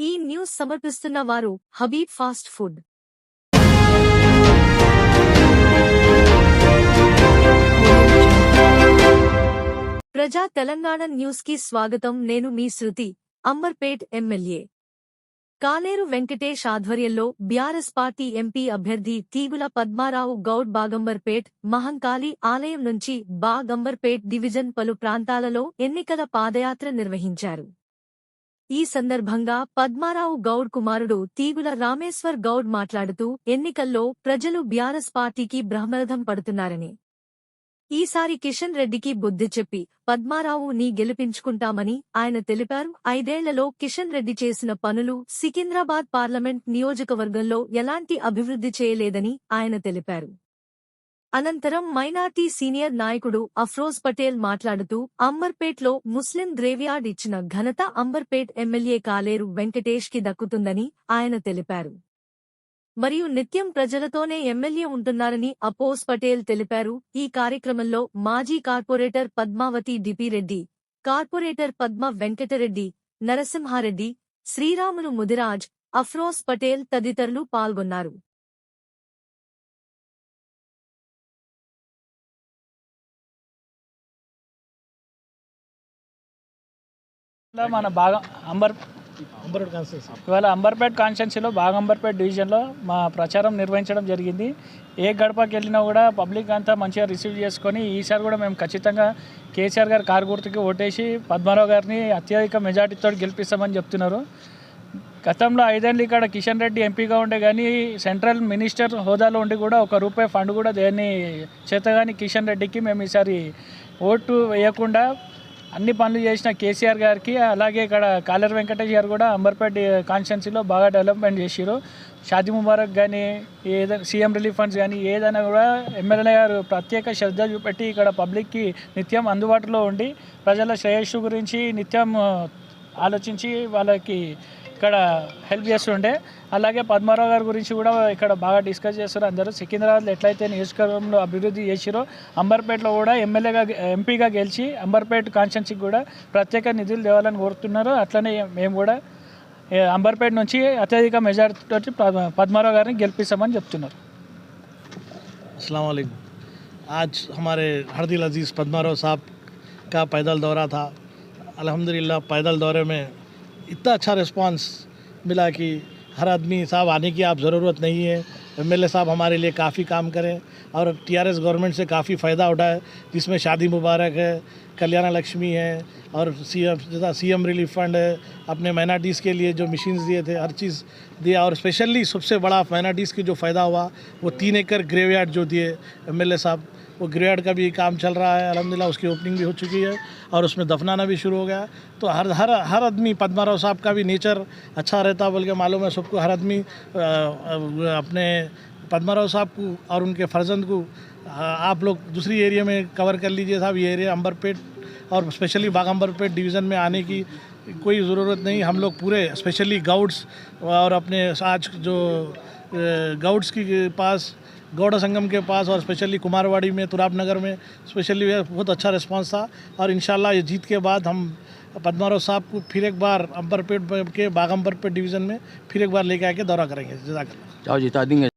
ఈ న్యూస్ సమర్పిస్తున్న వారు హబీబ్ ఫాస్ట్ ఫుడ్. ప్రజా తెలంగాణ న్యూస్కి స్వాగతం. నేను మీ శృతి అంబర్పేట్ ఎమ్మెల్యే. కాలేరు వెంకటేష్ ఆధ్వర్యంలో బీఆర్ఎస్ పార్టీ ఎంపీ అభ్యర్థి తీగుల పద్మారావు గౌడ్ బాగంబర్పేట్ మహంకాళి ఆలయం నుంచి బాగంబర్పేట్ డివిజన్ పలు ప్రాంతాలలో ఎన్నికల పాదయాత్ర నిర్వహించారు. ఈ సందర్భంగా పద్మారావు గౌడ్ కుమారుడు తీగుల రామేశ్వర్ గౌడ్ మాట్లాడుతూ ఎన్నికల్లో ప్రజలు బీఆర్ఎస్ పార్టీకి బ్రహ్మరథం పడుతున్నారని. ఈసారి కిషన్ రెడ్డికి బుద్ధి చెప్పి పద్మారావు నీ గెలిపించుకుంటామని ఆయన తెలిపారు. ఐదేళ్ళలో కిషన్ రెడ్డి చేసిన పనులు సికింద్రాబాద్ పార్లమెంట్ నియోజకవర్గంలో ఎలాంటి అభివృద్ధి చేయలేదని ఆయన తెలిపారు. అనంతరం మైనార్టీ సీనియర్ నాయకుడు అఫ్రోజ్ పటేల్ మాట్లాడుతూ అంబర్పేట్లో ముస్లిం గ్రేవ్యార్డ్ ఇచ్చిన ఘనత అంబర్పేట్ ఎమ్మెల్యే కాలేరు వెంకటేష్కి దక్కుతుందని ఆయన తెలిపారు. మరియు నిత్యం ప్రజలతోనే ఎమ్మెల్యే ఉంటున్నారని అపోజ్ పటేల్ తెలిపారు. ఈ కార్యక్రమంలో మాజీ కార్పొరేటర్ పద్మావతి డిపిరెడ్డి కార్పొరేటర్ పద్మ వెంకటరెడ్డి నరసింహారెడ్డి శ్రీరాములు ముదిరాజ్ అఫ్రోజ్ పటేల్ తదితరులు పాల్గొన్నారు. ఇలా మన బాగా అంబర్ అంబర్పేట కాన్స్టిట్యూన్సీ. ఇవాళ అంబర్పేట్ కాన్స్టిట్యున్సీలో బాగా అంబర్పేట్ డివిజన్లో మా ప్రచారం నిర్వహించడం జరిగింది. ఏ గడపకి వెళ్ళినా కూడా పబ్లిక్ అంతా మంచిగా రిసీవ్ చేసుకొని ఈసారి కూడా మేము ఖచ్చితంగా కేసీఆర్ గారి కారు గుర్తుకి ఓటేసి పద్మారావు గారిని అత్యధిక మెజార్టీతో గెలిపిస్తామని చెప్తున్నారు. గతంలో ఐదేళ్ళు ఇక్కడ కిషన్ రెడ్డి ఎంపీగా ఉండే కానీ సెంట్రల్ మినిస్టర్ హోదాలో ఉండి కూడా ఒక రూపాయి ఫండ్ కూడా దేన్ని చేతగాని కిషన్ రెడ్డికి మేము ఈసారి ఓటు వేయకుండా అన్ని పనులు చేసిన కేసీఆర్ గారికి అలాగే ఇక్కడ కాలర్ వెంకటేష్ గారు కూడా అంబర్పేట కాన్స్టిట్యున్సీలో బాగా డెవలప్మెంట్ చేసిరు షాదీ ముబారక్ కానీ ఏదైనా సీఎం రిలీఫ్ ఫండ్స్ కానీ ఏదైనా కూడా ఎమ్మెల్యే గారు ప్రత్యేక శ్రద్ధ చూపెట్టి ఇక్కడ పబ్లిక్కి నిత్యం అందుబాటులో ఉండి ప్రజల శ్రేయస్సు గురించి నిత్యం ఆలోచించి వాళ్ళకి ఇక్కడ హెల్ప్ చేస్తుండే అలాగే పద్మారావు గారి గురించి కూడా ఇక్కడ బాగా డిస్కస్ చేస్తారు అందరూ సికింద్రాబాద్లో ఎట్లయితే నియోజకవర్గంలో అభివృద్ధి చేసిరో అంబర్పేటలో కూడా ఎమ్మెల్యేగా ఎంపీగా గెలిచి అంబర్పేట కాన్స్టిట్యున్సీకి కూడా ప్రత్యేక నిధులు తేవాలని కోరుతున్నారు అట్లనే మేము కూడా ఏ, అంబర్పేట నుంచి అత్యధిక మెజారిటీ పద్మారావు గారిని గెలిపిస్తామని చెప్తున్నారు अस्सलाम वालेकुम आज हमारे हरदिल अजीज़ पद्माराव साहब का पैदल दौरा था अल्हम्दुलिल्लाह पैदल दौरे में इतना अच्छा रिस्पांस मिला कि हर आदमी साहब, आने की आप ज़रूरत नहीं है। एमएलए साहब हमारे लिए काफ़ी काम करें और टीआरएस गवर्नमेंट से काफ़ी फ़ायदा उठाए, जिसमें शादी मुबारक है कल्याण लक्ष्मी है और सी एम जैसा सी एम रिलीफ फंड है, अपने माइनॉरिटीज़ के लिए जो मशीन्स दिए थे, हर चीज़ दिया और स्पेशली सबसे बड़ा माइनॉरिटीज़ की जो फ़ायदा हुआ, वो तीन एकड़ ग्रेवयार्ड जो दिए एमएलए साहब। वो ग्रेवयार्ड का भी काम चल रहा है, अलहमदिल्ला उसकी ओपनिंग भी हो चुकी है और उसमें दफनाना भी शुरू हो गया। तो हर हर हर आदमी पद्माराव साहब का भी नेचर अच्छा रहता बोल के मालूम है सबको। हर आदमी अपने पद्माराव साहब को और उनके फर्जंद को आप लोग दूसरी एरिया में कवर कर लीजिए साहब, ये एरिया अंबरपेट और स्पेशली बाग अंबरपेट डिवीज़न में आने की कोई ज़रूरत नहीं। हम लोग पूरे स्पेशली गाउड्स और अपने आज जो गाउड्स के पास, गौड़ा संगम के पास और स्पेशली कुमारवाड़ी में तुराब नगर में स्पेशली बहुत अच्छा रिस्पांस था और इन ये जीत के बाद हम पद्माराव साहब को फिर एक बार अंबरपेट के बाग अंबरपेट डिवीज़न में फिर एक बार लेके आके दौरा करेंगे। जजाकल्ला। जाओ, जिता देंगे।